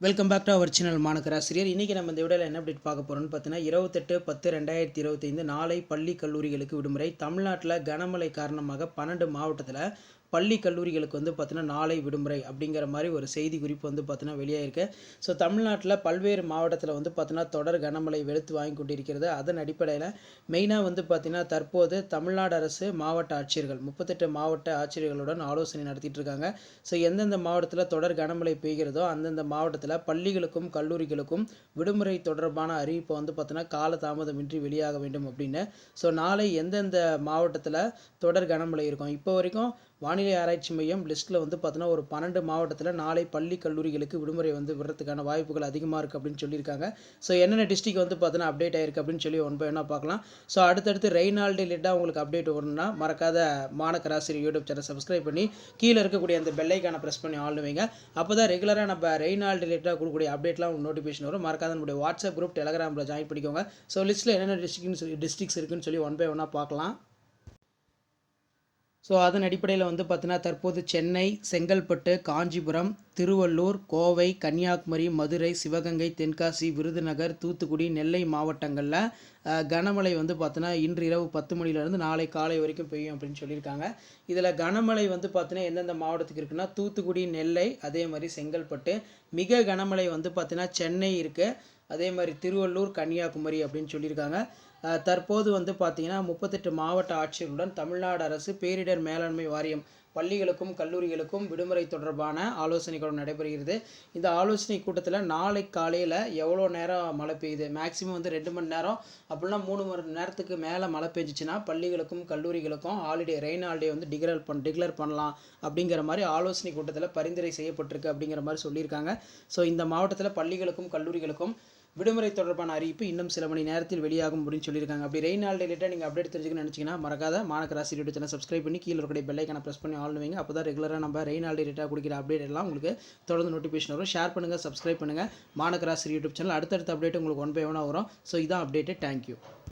Welcome back to our channel மாணக்கராசிரியர் இன்றைக்கி நம்ம இந்த விடையில் என்ன அப்டேட் பார்க்க போகிறோம்னு பார்த்தீங்கன்னா இருபத்தெட்டு பத்து ரெண்டாயிரத்தி இருபத்தைந்து நாளை பள்ளி கல்லூரிகளுக்கு விடுமுறை. தமிழ்நாட்டில் கனமழை காரணமாக பன்னெண்டு மாவட்டத்தில் பள்ளி கல்லூரிகளுக்கு வந்து பார்த்தீங்கன்னா நாளை விடுமுறை அப்படிங்கிற மாதிரி ஒரு செய்தி குறிப்பு வந்து பார்த்தீங்கன்னா வெளியாயிருக்கு. ஸோ தமிழ்நாட்டில் பல்வேறு மாவட்டத்தில் வந்து பார்த்தீங்கன்னா தொடர் கனமழை வெளுத்து வாங்கி கொண்டிருக்கிறது. அதன் அடிப்படையில் மெயினாக வந்து பார்த்தீங்கன்னா தற்போது தமிழ்நாடு அரசு மாவட்ட ஆட்சியர்கள் முப்பத்தெட்டு மாவட்ட ஆட்சியர்களுடன் ஆலோசனை நடத்திட்டு இருக்காங்க. ஸோ எந்தெந்த மாவட்டத்தில் தொடர் கனமழை பெய்கிறதோ அந்தந்த மாவட்டத்தில் பள்ளிகளுக்கும் கல்லூரிகளுக்கும் விடுமுறை தொடர்பான அறிவிப்பை வந்து பார்த்தீங்கன்னா காலதாமதமின்றி வெளியாக வேண்டும் அப்படின்னு. ஸோ நாளை எந்தெந்த மாவட்டத்தில் தொடர் கனமழை இருக்கும்? இப்போ வரைக்கும் வானிலை ஆராய்ச்சி மையம் லிஸ்ட்டில் வந்து பார்த்தோன்னா ஒரு பன்னெண்டு மாவட்டத்தில் நாளை பள்ளி கல்லூரிகளுக்கு விடுமுறை வந்து விடுறதுக்கான வாய்ப்புகள் அதிகமாக இருக்குது அப்படின்னு சொல்லியிருக்காங்க. ஸோ என்னென்ன டிஸ்ட்ரிக் வந்து பார்த்தோன்னா அப்டேட் ஆயிருக்கு அப்படின்னு சொல்லி ஒன் பை பார்க்கலாம் ஸோ அடுத்தடுத்து ரெய்னால்டு ரிலேட்டாக உங்களுக்கு அப்டேட் வரணும்னா மறக்காத மாணக்கராசிரியர் யூடியூப் சேனல் சப்ஸ்கிரைப் பண்ணி கீழே இருக்கக்கூடிய அந்த பெல்லைக்கான ப்ரெஸ் பண்ணி ஆள் வைங்க. அப்போ தான் ரெகுலராக நம்ம ரெய்னால்டு ரிலேட்டாக கொடுக்கக்கூடிய அப்டேட்லாம் உங்களுக்கு நோட்டிஃபிகேஷன் வரும். மறக்காத நம்முடைய வாட்ஸ்அப் குரூப் டெலகிராமில் ஜாயின் பண்ணிக்கோங்க. ஸோ லிஸ்ட்டில் என்னென்ன டிஸ்ட்ரிக்ஸ் டிஸ்ட்ரிக்ஸ் இருக்குன்னு சொல்லி ஒன் பை ஒன்னாக பார்க்கலாம் ஸோ அதன் அடிப்படையில் வந்து பார்த்தீங்கன்னா தற்போது சென்னை செங்கல்பட்டு காஞ்சிபுரம் திருவள்ளூர் கோவை கன்னியாகுமரி மதுரை சிவகங்கை தென்காசி விருதுநகர் தூத்துக்குடி நெல்லை மாவட்டங்களில் கனமழை வந்து பார்த்தீங்கன்னா இன்று இரவு பத்து மணிலேருந்து நாளை காலை வரைக்கும் பெய்யும் அப்படின்னு சொல்லியிருக்காங்க. இதில் கனமழை வந்து பார்த்தீங்கன்னா எந்தெந்த மாவட்டத்துக்கு இருக்குன்னா தூத்துக்குடி நெல்லை அதே மாதிரி செங்கல்பட்டு மிக கனமழை வந்து பார்த்தீங்கன்னா சென்னை இருக்குது அதே மாதிரி திருவள்ளூர் கன்னியாகுமரி அப்படின்னு சொல்லியிருக்காங்க. தற்போது வந்து பார்த்தீங்கன்னா முப்பத்தெட்டு மாவட்ட ஆட்சியர்களுடன் தமிழ்நாடு அரசு பேரிடர் மேலாண்மை வாரியம் பள்ளிகளுக்கும் கல்லூரிகளுக்கும் விடுமுறை தொடர்பான ஆலோசனைகள் நடைபெறுகிறது. இந்த ஆலோசனை கூட்டத்தில் நாளை காலையில் எவ்வளோ நேரம் மழை பெய்யுது? மேக்ஸிமம் வந்து ரெண்டு மணி நேரம். அப்படின்னா மூணு மணி நேரத்துக்கு மேலே மழை பெஞ்சிச்சுன்னா பள்ளிகளுக்கும் கல்லூரிகளுக்கும் ஹாலிடே ரெயின் ஹாலிடே வந்து டிக்ளேர் பண் டிக்ளேர் பண்ணலாம் அப்படிங்கிற மாதிரி ஆலோசனை கூட்டத்தில் பரிந்துரை செய்யப்பட்டிருக்கு அப்படிங்கிற மாதிரி சொல்லியிருக்காங்க. ஸோ இந்த மாவட்டத்தில் பள்ளிகளுக்கும் கல்லூரிகளுக்கும் விடுமுறை தொடர்பான அறிவிப்பு இன்னும் சில மணி நேரத்தில் வெளியாகும் அப்படின்னு சொல்லியிருக்காங்க. அப்படி ரெயின் நாள் ரிலேட்டாக நீங்கள் அப்டேட் தெரிஞ்சுக்கணும்னு நினச்சிங்கன்னா மறக்காத மாநகர ராசி யூடியூப் சேனல் சப்ஸ்கிரைப் பண்ணி கீழே இருக்கிற பெல்லைக்கான ப்ரெஸ் பண்ணி ஆள் வைங்க. அப்போ தான் ரெகுலராக நம்ம ரெயின் நாள் ரிலேட்டாக கொடுக்குற அப்டேட் எல்லாம் உங்களுக்கு தொடர்ந்து நோட்டிஃபிகேஷன் வரும். ஷேர் பண்ணுங்கள் சப்ஸ்கிரைப் பண்ணுங்கள் மாநகராசி யூடியூப் சேனல் அடுத்தடுத்த அப்டேட் உங்களுக்கு ஒன் பை ஒன்னாக வரும். ஸோ இதான் அப்டேட்டு தேங்க்யூ